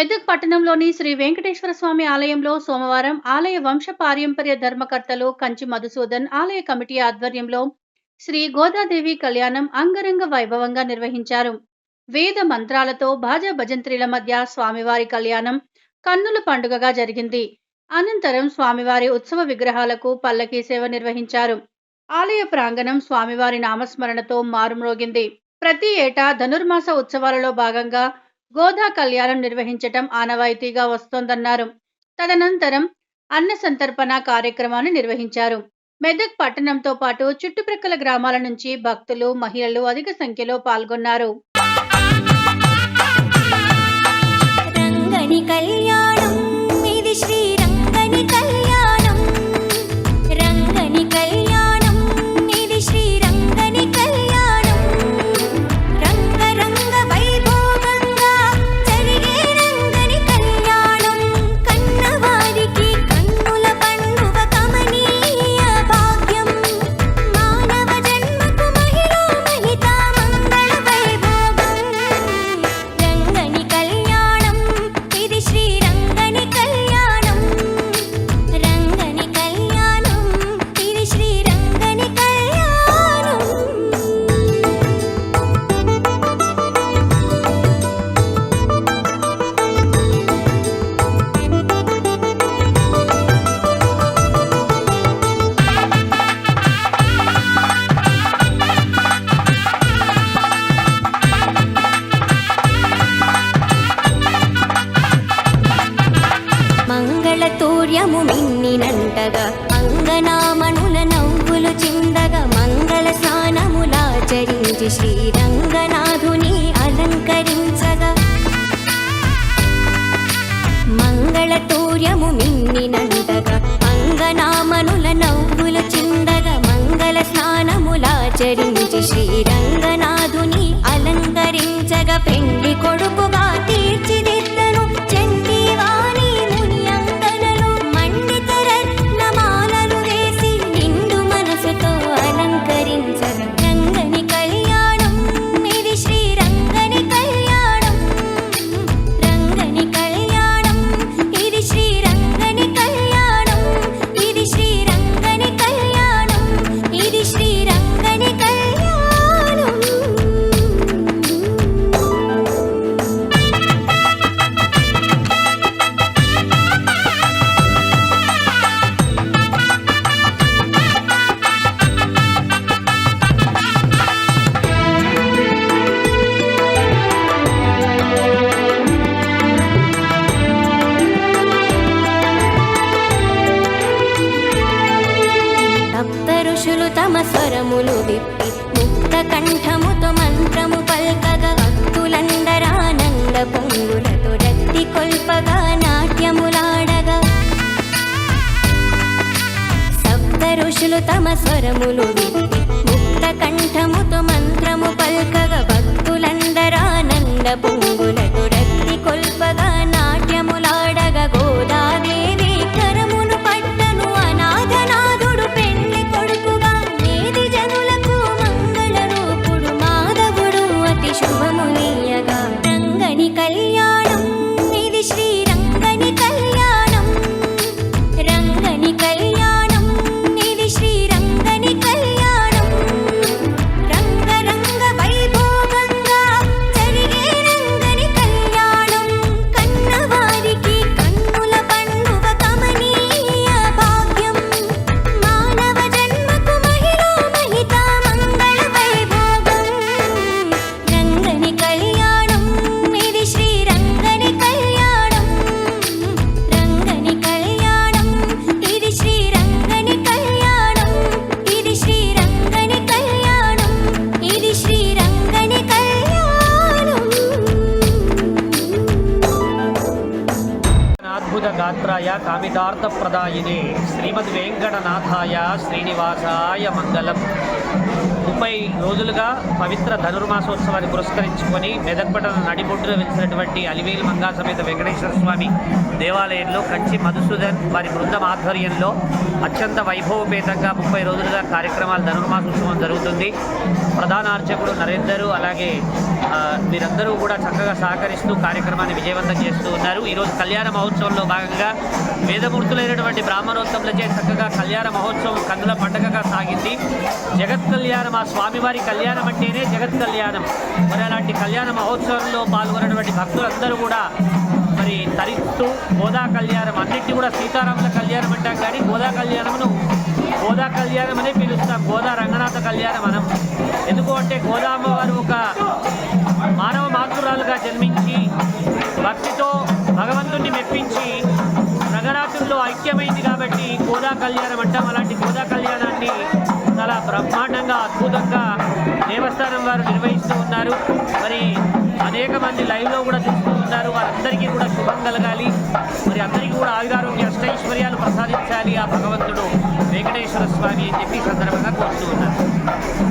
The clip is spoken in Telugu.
మెదక్ పట్టణంలోని శ్రీ వెంకటేశ్వర స్వామి ఆలయంలో సోమవారం ఆలయ వంశ పారంపర్య ధర్మకర్తలు కంచి మధుసూదన్ ఆలయ కమిటీ ఆధ్వర్యంలో శ్రీ గోదాదేవి కళ్యాణం అంగరంగ వైభవంగా నిర్వహించారు. వేద మంత్రాలతో భాజా భజంత్రీల మధ్య స్వామివారి కళ్యాణం కన్నుల పండుగగా జరిగింది. అనంతరం స్వామివారి ఉత్సవ విగ్రహాలకు పల్లకీ సేవ నిర్వహించారు. ఆలయ ప్రాంగణం స్వామివారి నామస్మరణతో మారుమ్రోగింది. ప్రతి ఏటా ధనుర్మాస ఉత్సవాలలో భాగంగా గోదా కళ్యాణం నిర్వహించటం ఆనవాయితీగా వస్తోందన్నారు. తదనంతరం అన్న సంతర్పణ కార్యక్రమాన్ని నిర్వహించారు. మెదక్ పట్టణంతో పాటు చుట్టుప్రక్కల గ్రామాల నుంచి భక్తులు మహిళలు అధిక సంఖ్యలో పాల్గొన్నారు. అంగనామణుల నవ్వులు చిందగ మంగళ స్నానములాచరించి శ్రీరంగనాథుని అలంకరించగా. మంగళతూర్యము మిన్నినంటగా అంగనామనుల నవ్వులు చిందగ మంగళ స్నానములాచరించి శ్రీరంగనాథుని అలంకరించగా. పెండి స్వరములు విప్పి ముక్త కంఠముతో మంత్రము పల్కగా భక్తులందరానంద పొంగులతో రత్తి కొల్పగా నాట్యములాడగా. సప్త ఋషులు తమ స్వరములు విప్పి ముక్త కంఠముతో మంత్రము పల్కగా భక్తులందరానంద పొంగులతో కామితార్థప్రదాయినే. శ్రీమద్ వెంకటనాథాయ శ్రీనివాసాయ మంగళం. ముప్పై రోజులుగా పవిత్ర ధనుర్మాసోత్సవాన్ని పురస్కరించుకొని మెదక్పట్టణ నడిబొడ్డున వెలిసినటువంటి అలివేలు మంగా సమేత వెంకటేశ్వర స్వామి దేవాలయంలో కంచి మధుసూదన్ వారి బృందం ఆధ్వర్యంలో అత్యంత వైభవపేతంగా ముప్పై రోజులుగా కార్యక్రమాలు ధనుర్మాసోత్సవం జరుగుతుంది. ప్రధాన అర్చకుడు నరేందరు అలాగే మీరందరూ కూడా చక్కగా సహకరిస్తూ కార్యక్రమాన్ని విజయవంతం చేస్తూ ఉన్నారు. ఈరోజు కళ్యాణ మహోత్సవంలో భాగంగా వేదమూర్తులైనటువంటి బ్రాహ్మణోత్తములచే చక్కగా కళ్యాణ మహోత్సవం కన్నుల పండగగా సాగింది. జగత్ కళ్యాణ ఆ స్వామివారి కళ్యాణం అంటేనే జగత్ కళ్యాణం. మరి అలాంటి కళ్యాణ మహోత్సవంలో పాల్గొన్నటువంటి భక్తులందరూ కూడా మరి తరిస్తూ గోదా కళ్యాణం అన్నింటి కూడా సీతారాముల కళ్యాణం అంటాం కానీ గోదా కళ్యాణమును గోదా కళ్యాణం అనే పిలుస్తాం. గోదా రంగనాథ కళ్యాణం మనం ఎందుకు అంటే గోదా అమ్మవారు ఒక మానవ మాతృరాలుగా జన్మించి భక్తితో భగవంతుణ్ణి మెప్పించి రంగనాథుల్లో ఐక్యమైంది కాబట్టి గోదా కళ్యాణం అంటాం. అలాంటి గోదా అనేక మంది లైవ్లో కూడా చూస్తూ ఉన్నారు. వారందరికీ కూడా శుభం కలగాలి. మరి అందరికీ కూడా ఆయురారోగ్య అష్టైశ్వర్యాలు ప్రసాదించాలి ఆ భగవంతుడు వెంకటేశ్వర స్వామి అని చెప్పి సందర్భంగా కోరుతూ ఉన్నారు